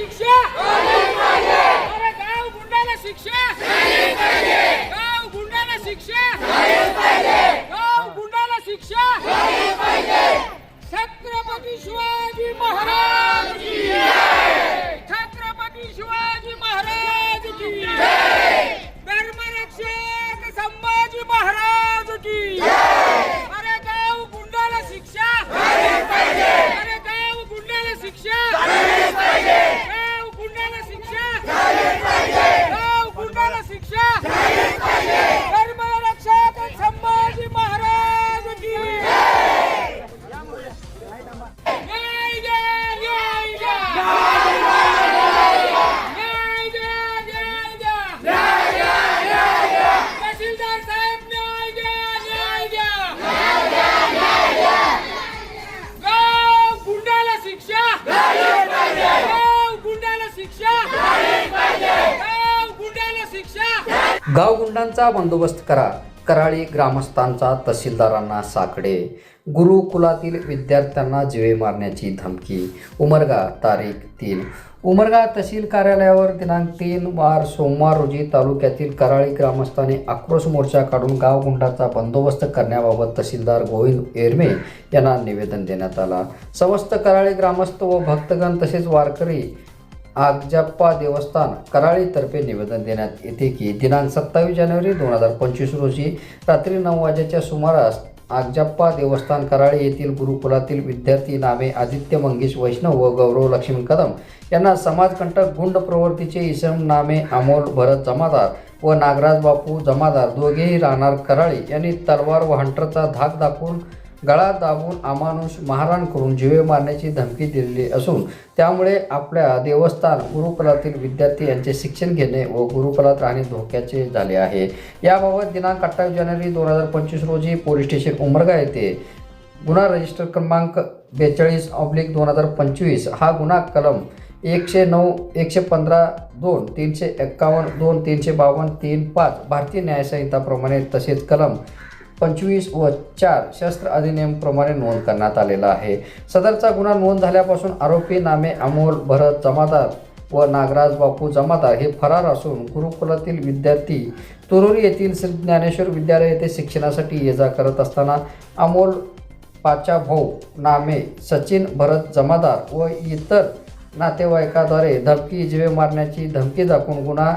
शिक्षा? अरे गाव गुंडाला शिक्षा? गाव गुंडाला शिक्षा? गाव गुंडाला शिक्षा? गावगुंडांचा बंदोबस्त करा कराळी ग्रामस्थांचा तहसीलदारांना साकडे. गुरुकुलातील विद्यार्थ्यांना जिवे मारण्याची धमकी. उमरगा तारीख तीन. उमरगा तहसील कार्यालयावर दिनांक तीन वार सोमवार रोजी तालुक्यातील कराळी ग्रामस्थांनी आक्रोश मोर्चा काढून गावगुंडाचा बंदोबस्त करण्याबाबत तहसीलदार गोविंद एरमे यांना निवेदन देण्यात आला. समस्त कराळी ग्रामस्थ व भक्तगण तसेच वारकरी आगजाप्पा देवस्थान कराळीतर्फे निवेदन देण्यात येते की दिनांक सत्तावीस जानेवारी दोन हजार पंचवीस रोजी रात्री नऊ वाजेच्या सुमारास आगजाप्पा देवस्थान कराळी येथील गुरुकुलातील विद्यार्थी नामे आदित्य मंगेश वैष्णव व गौरव लक्ष्मी कदम यांना समाजकंटक गुंड प्रवृत्तीचे इसम नामे अमोल भरत जमादार व नागराज बापू जमादार दोघेही राहणार कराळी यांनी तलवार व हंटरचा धाक दाखवून गळा दाबून अमानुष मारहाण करून जीवे मारण्याची धमकी दिलेली असून त्यामुळे आपल्या देवस्थान गुरुकुलातील विद्यार्थी यांचे शिक्षण घेणे व गुरुकुलात राहणे धोक्याचे झाले आहे. याबाबत दिनांक अठ्ठावीस जानेवारी दोन हजार पंचवीस रोजी पोलीस स्टेशन उमरगा येथे गुन्हा रजिस्टर क्रमांक बेचाळीस ऑब्लिक दोन हजार पंचवीस हा गुन्हा कलम एकशे नऊ एकशे पंधरा दोन तीनशे एक्कावन्न दोन तीनशे बावन्न तीन पाच भारतीय न्यायसंहिताप्रमाणे तसेच कलम पंचवीस व चार शस्त्र अधिनियमप्रमाणे नोंद करण्यात आलेला आहे. सदरचा गुन्हा नोंद झाल्यापासून आरोपी नामे अमोल भरत जमादार व नागराज बापू जमादार हे फरार असून गुरुकुलातील विद्यार्थी तुरुरी येथील श्री ज्ञानेश्वर विद्यालय येथे शिक्षणासाठी ये जा करत असताना अमोल पाचा भाऊ नामे सचिन भरत जमादार व इतर नातेवाईकाद्वारे धमकी जिवे मारण्याची धमकी दाखवून गुन्हा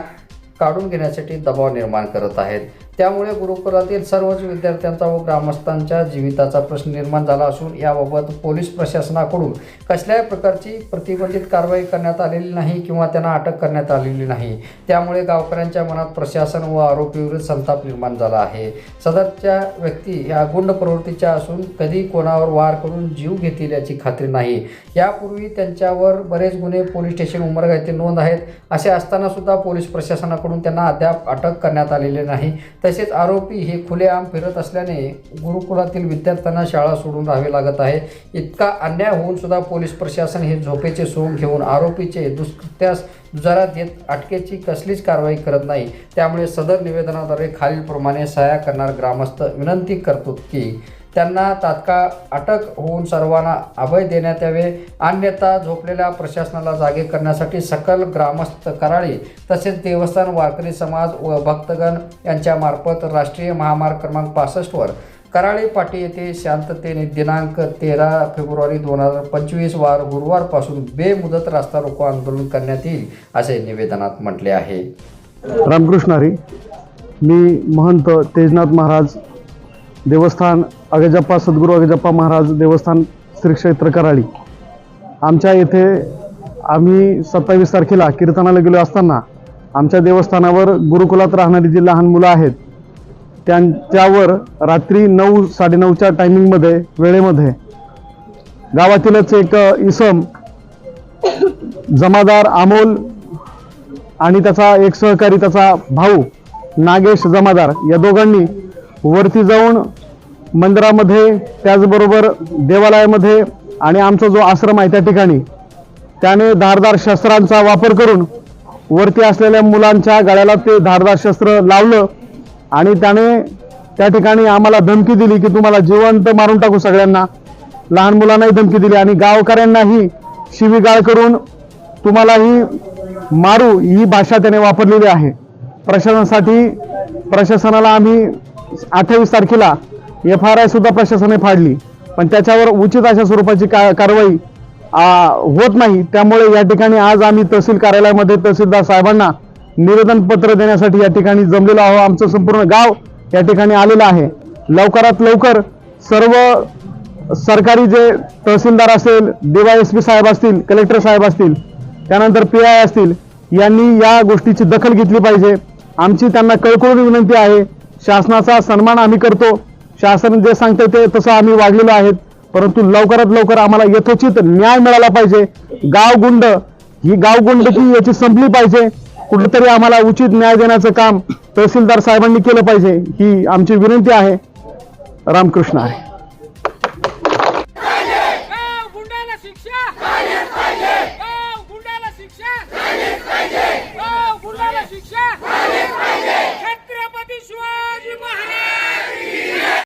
काढून घेण्यासाठी दबाव निर्माण करत आहेत. त्यामुळे गुरुकुलातील सर्वच विद्यार्थ्यांचा व ग्रामस्थांच्या जीविताचा प्रश्न निर्माण झाला असून याबाबत पोलीस प्रशासनाकडून कसल्याही प्रकारची प्रतिबंधित कारवाई करण्यात आलेली नाही किंवा त्यांना अटक करण्यात आलेली नाही. त्यामुळे गावकऱ्यांच्या मनात प्रशासन व आरोपीविरुद्ध संताप निर्माण झाला आहे. सदरच्या व्यक्ती ह्या गुंड प्रवृत्तीच्या असून कधी कोणावर वार करून जीव घेतील याची खात्री नाही. यापूर्वी त्यांच्यावर बरेच गुन्हे पोलीस स्टेशन उमरगा येथे नोंद आहेत. असे असताना सुद्धा पोलीस प्रशासनाकडून त्यांना अद्याप अटक करण्यात आलेली नाही. तसेच आरोपी हे खुलेआम फिरत असल्याने गुरुकुलातील विद्यार्थ्यांना शाळा सोडून राहावे लागत आहे. इतका अन्याय होऊन सुद्धा पोलीस प्रशासन हे झोपेचे सोंग घेऊन आरोपीचे दुष्कृत्यास दुजारा देत अटकेची कसलीच कारवाई करत नाही. त्यामुळे सदर निवेदनाद्वारे खालीलप्रमाणे सहाय्य करणार ग्रामस्थ विनंती करतो की त्यांना तात्काळ अटक होऊन सर्वांना अभय देण्यात यावे. अन्यथा झोपलेल्या प्रशासनाला जागे करण्यासाठी सकल ग्रामस्थ कराळी तसेच देवस्थान वारकरी समाज व भक्तगण यांच्यामार्फत राष्ट्रीय महामार्ग क्रमांक पासष्टवर कराळे पाटी येथे शांततेने दिनांक तेरा फेब्रुवारी दोन हजार पंचवीस वार गुरुवारपासून बेमुदत रास्ता रोको आंदोलन करण्यात येईल असे निवेदनात म्हटले आहे. रामकृष्ण हरी मी महंत तेजनाथ महाराज देवस्थान अगजप्पा सद्गुरू अगजप्पा महाराज देवस्थान श्री क्षेत्र कराळी. आमच्या येथे आम्ही सत्तावीस तारखेला कीर्तनाला गेलो असताना आमच्या देवस्थानावर गुरुकुलात राहणारी जी लहान मुलं आहेत त्यांच्यावर रात्री नऊ साडेनऊच्या टायमिंगमध्ये वेळेमध्ये गावातीलच एक इसम जमादार अमोल आणि त्याचा एक सहकारी त्याचा भाऊ नागेश जमादार या दोघांनी वरती जाऊन मंदिरामध्ये त्याचबरोबर देवालयामध्ये आणि आमचा जो आश्रम आहे त्या ठिकाणी त्याने धारदार शस्त्रांचा वापर करून वरती असलेल्या मुलांच्या गळ्याला ते धारदार शस्त्र लावलं. आणि त्याने त्या ठिकाणी आम्हाला धमकी दिली की तुम्हाला जिवंत मारून टाकू सगळ्यांना. लहान मुलांनाही धमकी दिली आणि गावकऱ्यांनाही शिवीगाळ करून तुम्हालाही मारू ही भाषा त्याने वापरलेली आहे. प्रशासनासाठी प्रशासनाला आम्ही अठ्ठावीस तारखेला एफ आर आय सुद्धा प्रशासनाने फाडली. पण त्याच्यावर उचित अशा स्वरूपाची का कारवाई होत नाही. त्यामुळे या ठिकाणी आज आम्ही तहसील कार्यालयामध्ये तहसीलदार साहेबांना निवेदन पत्र देण्यासाठी या ठिकाणी जमलेलो आहो आमचं संपूर्ण गाव या ठिकाणी आलेलं आहे. लवकरात लवकर सर्व सरकारी जे तहसीलदार असेल देवा एस पी साहेब असतील कलेक्टर साहेब असतील त्यानंतर पी आय असतील यांनी या गोष्टीची दखल घेतली पाहिजे. आमची त्यांना कळकळून विनंती आहे. शासनाचा सन्मान आम्ही करतो. शासन जे सांगतं ते तसं आम्ही वागलेलो आहेत. परंतु लवकरात लवकर आम्हाला यथोचित न्याय मिळाला पाहिजे. गावगुंड ही गावगुंडकी याची संपली पाहिजे. कुठेतरी आम्हाला उचित न्याय देण्याचं काम तहसीलदार साहेबांनी केलं पाहिजे ही आमची विनंती आहे. रामकृष्ण आहे